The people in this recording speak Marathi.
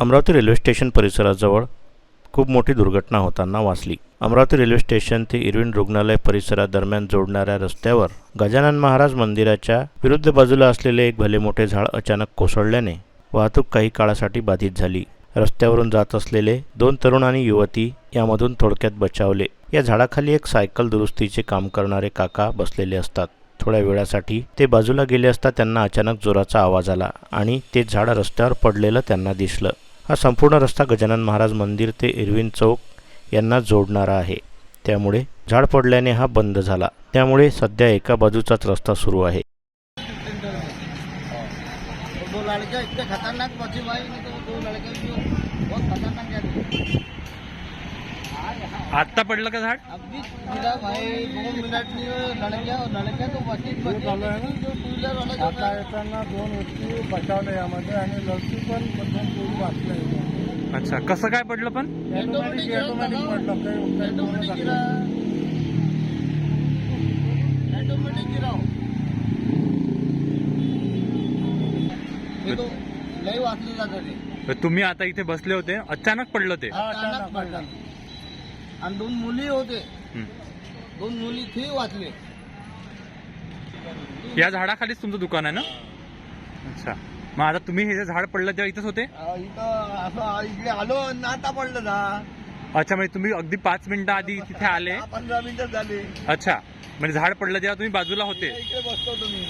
अमरावती रेल्वे स्टेशन परिसराजवळ खूप मोठी दुर्घटना होताना वाचली. अमरावती रेल्वे स्टेशन ते इरविन रुग्णालय परिसरादरम्यान जोडणाऱ्या रस्त्यावर गजानन महाराज मंदिराच्या विरुद्ध बाजूला असलेले एक भले मोठे झाड अचानक कोसळल्याने वाहतूक काही काळासाठी बाधित झाली. रस्त्यावरून जात असलेले दोन तरुण आणि युवती यामधून थोडक्यात बचावले. या झाडाखाली एक सायकल दुरुस्तीचे काम करणारे काका बसलेले असतात. थोड्या वेळासाठी ते बाजूला गेले असता त्यांना अचानक जोराचा आवाज आला आणि ते झाड रस्त्यावर पडलेलं त्यांना दिसलं. हा संपूर्ण रस्ता गजानन महाराज मंदिर ते इरविन चौक यांना जोडणारा आहे. त्यामुळे झाड पडल्याने हा बंद झाला. त्यामुळे सध्या एका बाजूचाच रस्ता सुरू आहे. है आत्ता पडलं का झाड? अभी मिला भाई दो मिनट नहीं हुए लड़के और लड़के तो बची वाला जो आता येताना दोन व्यक्ती बचावले यामध्ये आणि लड़की पण दोन वाचले अच्छा कसं काय पडलं पण? ऑटोमॅटिक ऑटोमॅटिक पडलं. काही वाचले तुम्ही आता इथे बसले होते. अचानक पडलं ते. अचानक पडलं. आणि दोन मुली होते. हं. दोन मुली ते वाचले. या झाडाखालीच तुमचं दुकान आहे ना? अच्छा. मग आता तुम्ही हे जे झाड पडलं तेव्हा इथंच होते? इथं असं इकडे आलो आणि आता पडलं ना अच्छा म्हणजे तुम्ही अगदी पाच मिनिटं आधी तिथे आले. दहा पंधरा मिनिटं झाली. अच्छा. म्हणजे झाड पडलं तेव्हा तुम्ही बाजूला होते. इकडे बसतो तुम्ही.